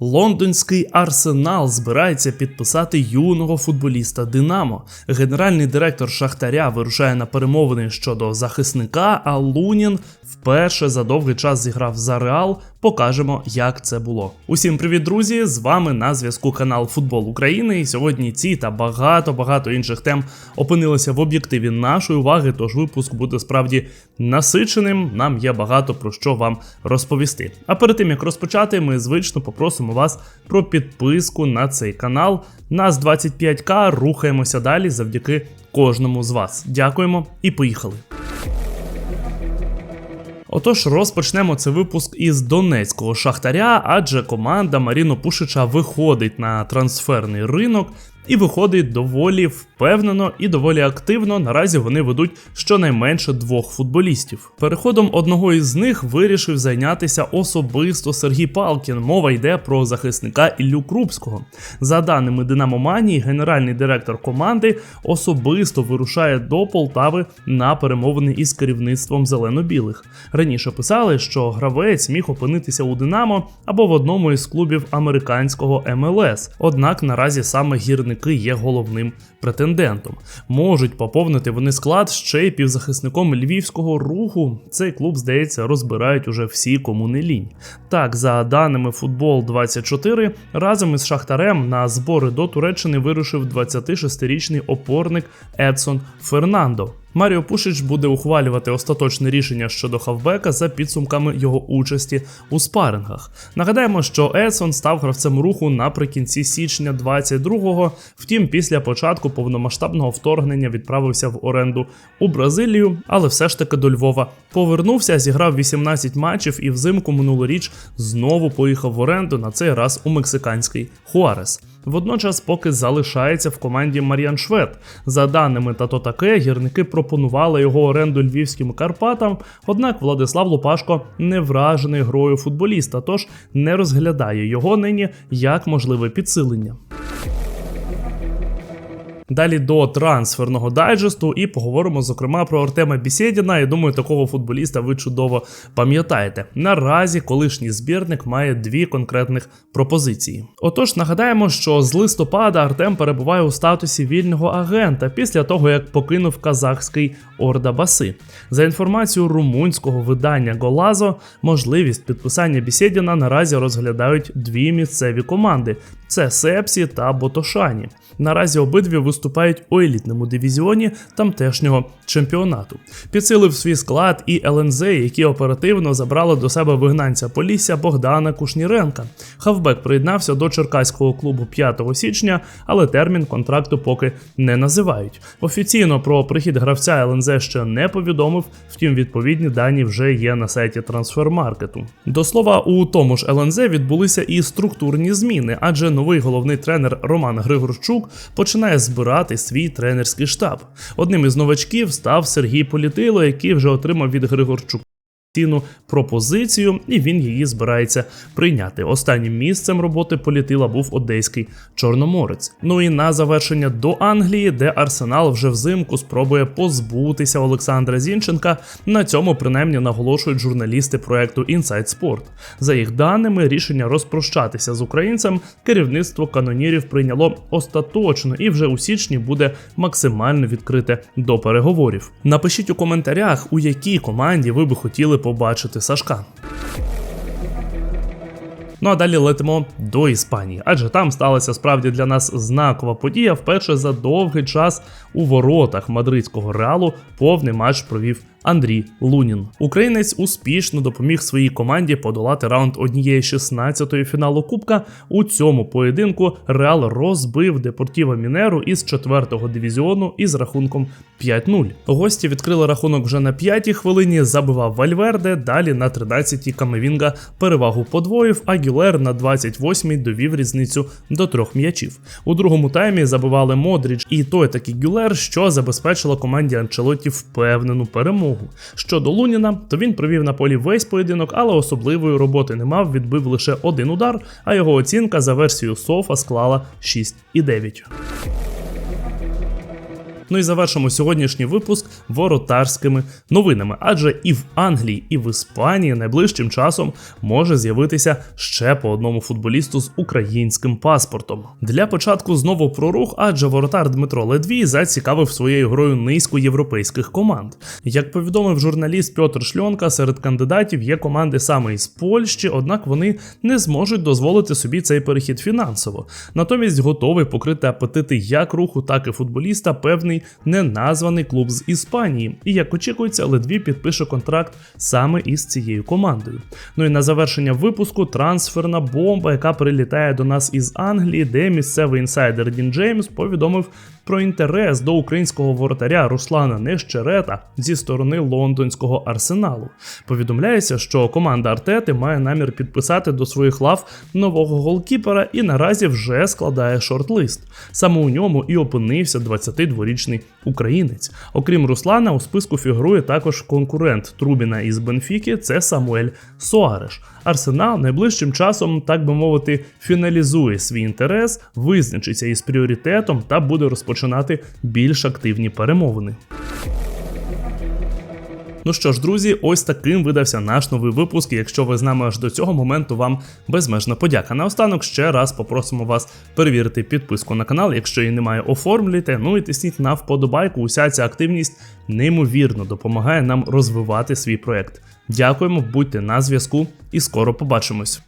Лондонський арсенал збирається підписати юного футболіста Динамо. Генеральний директор Шахтаря вирушає на перемовини щодо захисника, а Лунін вперше за довгий час зіграв за Реал. Покажемо, як це було. Усім привіт, друзі! З вами на зв'язку канал Футбол України. І сьогодні ці та багато багато інших тем опинилися в об'єктиві нашої уваги. Тож випуск буде справді насиченим. Нам є багато про що вам розповісти. А перед тим як розпочати, ми звично попросимо вас про підписку на цей канал. Нас 25к. Рухаємося далі завдяки кожному з вас. Дякуємо і поїхали. Отож, розпочнемо цей випуск із донецького шахтаря, адже команда Маріно Пушича виходить на трансферний ринок і виходить доволі впевнено і доволі активно. Наразі вони ведуть щонайменше двох футболістів. Переходом одного із них вирішив зайнятися особисто Сергій Палкін. Мова йде про захисника Іллю Крупського. За даними Динамо Манії, генеральний директор команди особисто вирушає до Полтави на перемовини із керівництвом зелено-білих. Раніше писали, що гравець міг опинитися у Динамо або в одному із клубів американського МЛС. Однак наразі саме гірники є головним претендентом. Можуть поповнити вони склад ще й півзахисником львівського руху. Цей клуб, здається, розбирають уже всі, кому не лінь. Так, за даними Футбол 24 разом із Шахтарем на збори до Туреччини вирушив 26-річний опорник Едсон Фернандо. Маріо Пушич буде ухвалювати остаточне рішення щодо хавбека за підсумками його участі у спарингах. Нагадаємо, що Едсон став гравцем руху наприкінці січня 22-го, втім, після початку повномасштабного вторгнення відправився в оренду у Бразилію, але все ж таки до Львова повернувся, зіграв 18 матчів і взимку минулоріч знову поїхав в оренду на цей раз у мексиканський Хуарес. Водночас, поки залишається в команді Мар'ян Швед. За даними тато таке, гірники пропонували його оренду львівським Карпатам. Однак Владислав Лупашко не вражений грою футболіста, тож не розглядає його нині як можливе підсилення. Далі до трансферного дайджесту і поговоримо зокрема про Артема Бісєдіна. Я думаю, такого футболіста ви чудово пам'ятаєте. Наразі колишній збірник має дві конкретних пропозиції. Отож, нагадаємо, що з листопада Артем перебуває у статусі вільного агента після того, як покинув казахський Орда Баси. За інформацією румунського видання Голазо, можливість підписання Бісєдіна наразі розглядають дві місцеві команди: це Сепсі та Ботошані. Наразі обидві виступають у елітному дивізіоні тамтешнього чемпіонату. Підсилив свій склад і ЛНЗ, які оперативно забрали до себе вигнанця Полісся Богдана Кушніренка. Хавбек приєднався до черкаського клубу 5 січня, але термін контракту поки не називають. Офіційно про прихід гравця ЛНЗ ще не повідомив, втім відповідні дані вже є на сайті трансфермаркету. До слова, у тому ж ЛНЗ відбулися і структурні зміни, адже новий головний тренер Роман Григорчук починає збирати свій тренерський штаб. Одним із новачків став Сергій Політило, який вже отримав від Григорчука ціну пропозицію, і він її збирається прийняти. Останнім місцем роботи політила був одеський чорноморець. Ну і на завершення до Англії, де Арсенал вже взимку спробує позбутися Олександра Зінченка. На цьому принаймні наголошують журналісти проекту Inside Sport. За їх даними, рішення розпрощатися з українцем керівництво канонірів прийняло остаточно і вже у січні буде максимально відкрите до переговорів. Напишіть у коментарях, у якій команді ви би хотіли побачити Сашка. Ну а далі летимо до Іспанії, адже там сталася справді для нас знакова подія. Вперше за довгий час у воротах мадридського реалу повний матч провів Андрій Лунін. Українець успішно допоміг своїй команді подолати раунд однієї 16-ї фіналу Кубка. У цьому поєдинку Реал розбив Депортіва Мінеру із 4-го дивізіону із рахунком 5-0. Гості відкрили рахунок вже на 5-й хвилині. Забивав Вальверде. Далі на 13-й Камевінга перевагу подвоїв. А Гюлер на 28-й довів різницю до трьох м'ячів. У другому таймі забивали Модріч і той такий Гюлер, що забезпечило команді Анчелоті впевнену перемогу. Щодо Луніна, то він провів на полі весь поєдинок, але особливої роботи не мав, відбив лише один удар, а його оцінка за версією Софа склала 6,9. Ну і завершимо сьогоднішній випуск воротарськими новинами, адже і в Англії, і в Іспанії найближчим часом може з'явитися ще по одному футболісту з українським паспортом. Для початку знову про рух, адже воротар Дмитро Ледвій зацікавив своєю грою низку європейських команд. Як повідомив журналіст Пьотр Шльонка, серед кандидатів є команди саме із Польщі, однак вони не зможуть дозволити собі цей перехід фінансово. Натомість готовий покрити апетити як руху, так і футболіста певний неназваний клуб з Іспанії. І як очікується, Ледвій підпише контракт саме із цією командою. Ну і на завершення випуску трансферна бомба, яка прилітає до нас із Англії, де місцевий інсайдер Дін Джеймс повідомив про інтерес до українського воротаря Руслана Нещерета зі сторони лондонського арсеналу. Повідомляється, що команда Артети має намір підписати до своїх лав нового голкіпера і наразі вже складає шорт-лист. Саме у ньому і опинився 22-річний українець. Окрім Руслана, у списку фігурує також конкурент Трубіна із Бенфіки. Це Самуель Соареш. Арсенал найближчим часом, так би мовити, фіналізує свій інтерес, визначиться із пріоритетом та буде розпочинати більш активні перемовини. Ну що ж, друзі, ось таким видався наш новий випуск. Якщо ви з нами аж до цього моменту, вам безмежна подяка. Наостанок ще раз попросимо вас перевірити підписку на канал. Якщо її немає, оформлюйте. Ну і тисніть на вподобайку. Уся ця активність неймовірно допомагає нам розвивати свій проект. Дякуємо, будьте на зв'язку і скоро побачимось.